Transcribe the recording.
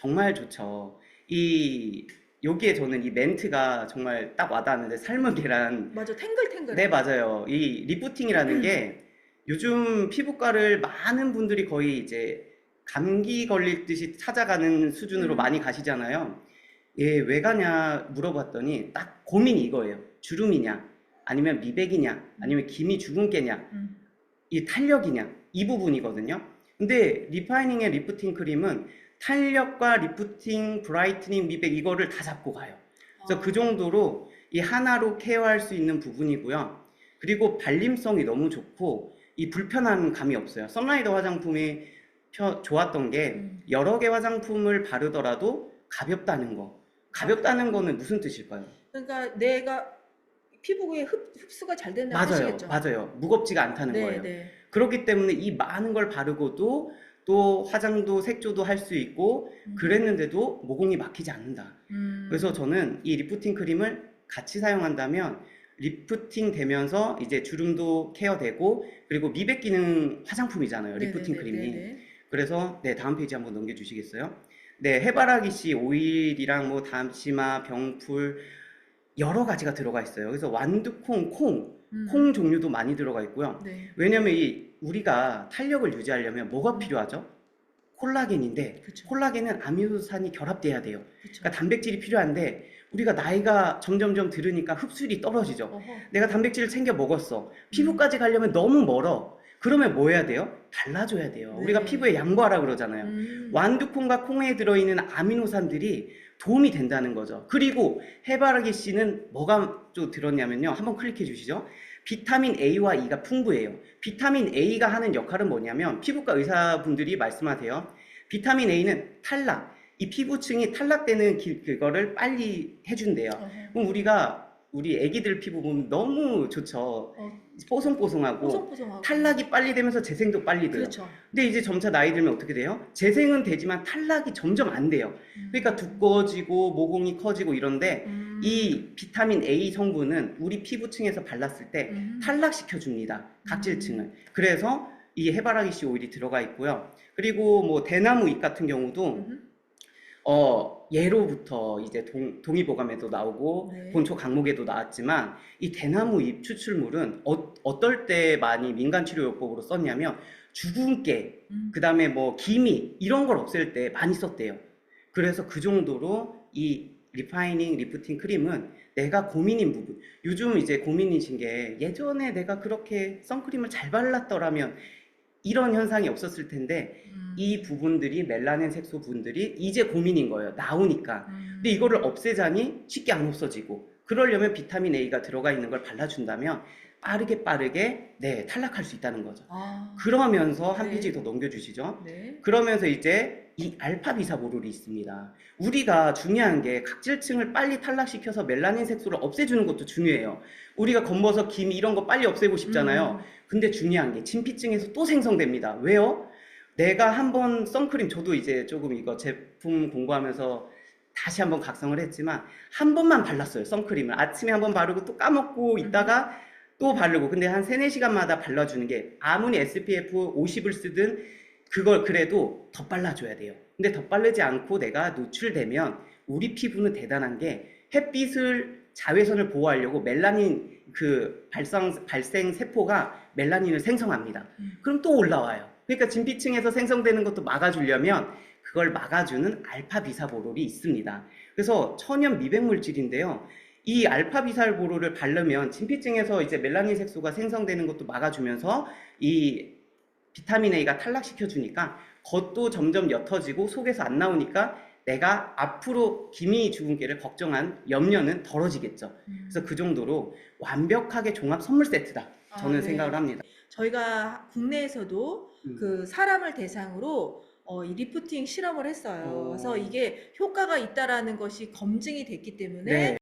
정말 좋죠. 이 여기에 저는 이 멘트가 정말 딱 와닿았는데 삶은 계란 맞아 탱글탱글. 네, 맞아요. 이 리프팅이라는 게 요즘 피부과를 많은 분들이 거의 이제 감기 걸릴 듯이 찾아가는 수준으로 음. 많이 가시잖아요. 예, 왜 가냐 물어봤더니 딱 고민이 이거예요. 주름이냐, 아니면 미백이냐, 아니면 기미 주근깨냐, 음. 이 탄력이냐, 이 부분이거든요. 근데 리파이닝의 리프팅 크림은 탄력과 리프팅, 브라이트닝, 미백 이거를 다 잡고 가요. 그래서 아. 그 정도로 이 하나로 케어할 수 있는 부분이고요. 그리고 발림성이 너무 좋고 이 불편한 감이 없어요. 썬라이더 화장품이 펴- 좋았던 게 음. 여러 개 화장품을 바르더라도 가볍다는 거. 가볍다는 거는 무슨 뜻일까요? 그러니까 내가 피부에 흡, 흡수가 잘 된다는 맞아요. 뜻이겠죠. 맞아요. 무겁지가 않다는 네, 거예요. 네. 그렇기 때문에 이 많은 걸 바르고도 또 화장도 색조도 할 수 있고 음. 그랬는데도 모공이 막히지 않는다. 음. 그래서 저는 이 리프팅 크림을 같이 사용한다면 리프팅 되면서 이제 주름도 케어되고 그리고 미백 기능 화장품이잖아요. 네, 리프팅 네, 네, 크림이. 네, 네. 그래서 네, 다음 페이지 한번 넘겨 주시겠어요? 네, 해바라기 씨 오일이랑 뭐 담치마, 병풀 여러 가지가 들어가 있어요. 그래서 완두콩, 콩, 음. 콩 종류도 많이 들어가 있고요. 네. 왜냐면 이 우리가 탄력을 유지하려면 뭐가 필요하죠? 콜라겐인데 그렇죠. 콜라겐은 아미노산이 결합돼야 돼요. 그렇죠. 그러니까 단백질이 필요한데 우리가 나이가 점점점 들으니까 흡수율이 떨어지죠. 어허. 내가 단백질을 챙겨 먹었어. 음. 피부까지 가려면 너무 멀어. 그러면 뭐 해야 돼요? 발라줘야 돼요. 네. 우리가 피부에 양보하라 그러잖아요. 음. 완두콩과 콩에 들어있는 아미노산들이 도움이 된다는 거죠. 그리고 해바라기 씨는 뭐가 좀 들었냐면요. 한번 클릭해 주시죠. 비타민 A와 E가 풍부해요. 비타민 A가 하는 역할은 뭐냐면 피부과 의사분들이 말씀하세요. 비타민 A는 탈락. 이 피부층이 탈락되는 기- 그거를 빨리 해준대요. 그럼 우리가 우리 애기들 피부 보면 너무 좋죠. 어, 뽀송뽀송하고 뽀송뽀송하고. 탈락이 빨리 되면서 재생도 빨리 돼요. 그렇죠. 근데 이제 점차 나이 들면 어떻게 돼요? 재생은 되지만 탈락이 점점 안 돼요. 그러니까 두꺼워지고 모공이 커지고 이런데 음. 이 비타민 A 성분은 우리 피부층에서 발랐을 때 음. 탈락시켜 줍니다. 각질층을. 그래서 이 해바라기 씨 오일이 들어가 있고요. 그리고 뭐 대나무 잎 같은 경우도 음. 어 예로부터 이제 동, 동의보감에도 나오고 네. 본초 강목에도 나왔지만 이 대나무 잎 추출물은 어, 어떨 때 많이 민간치료요법으로 썼냐면 주근깨 음. 그 다음에 뭐 기미 이런 걸 없앨 때 많이 썼대요. 그래서 그 정도로 이 리파이닝 리프팅 크림은 내가 고민인 부분. 요즘 이제 고민이신 게 예전에 내가 그렇게 선크림을 잘 발랐더라면 이런 현상이 없었을 텐데 음. 이 부분들이 멜라닌 색소 분들이 이제 고민인 거예요. 나오니까. 음. 근데 이거를 없애자니 쉽게 안 없어지고 그러려면 비타민 A가 들어가 있는 걸 발라준다면 빠르게 빠르게 네 탈락할 수 있다는 거죠. 아. 그러면서 한 네. 페이지 더 넘겨주시죠. 네. 그러면서 이제 이 알파 비사보롤이 있습니다. 우리가 중요한 게 각질층을 빨리 탈락시켜서 멜라닌 색소를 없애주는 것도 중요해요. 우리가 검버섯, 김 이런 거 빨리 없애고 싶잖아요. 음. 근데 중요한 게 진피층에서 또 생성됩니다. 왜요? 내가 한번 선크림 저도 이제 조금 이거 제품 공부하면서 다시 한번 각성을 했지만 한 번만 발랐어요. 선크림을 아침에 한 번 바르고 또 까먹고 있다가 또 바르고 근데 한 3, 4시간마다 발라주는 게 아무리 SPF 50을 쓰든 그걸 그래도 덧발라줘야 돼요. 근데 덧바르지 않고 내가 노출되면 우리 피부는 대단한 게 햇빛을 자외선을 보호하려고 멜라닌 그 발생, 발생 세포가 멜라닌을 생성합니다. 음. 그럼 또 올라와요. 그러니까 진피층에서 생성되는 것도 막아주려면 그걸 막아주는 알파 비사보롤이 있습니다. 그래서 천연 미백 물질인데요. 이 알파 비사보롤을 바르면 진피층에서 이제 멜라닌 색소가 생성되는 것도 막아주면서 이 비타민 A가 탈락시켜 주니까 겉도 점점 옅어지고 속에서 안 나오니까 내가 앞으로 기미 주근깨를 걱정한 염려는 덜어지겠죠. 음. 그래서 그 정도로 완벽하게 종합 선물 세트다. 저는 아, 네. 생각을 합니다. 저희가 국내에서도 음. 그 사람을 대상으로 어, 이 리프팅 실험을 했어요. 오. 그래서 이게 효과가 있다라는 것이 검증이 됐기 때문에 네.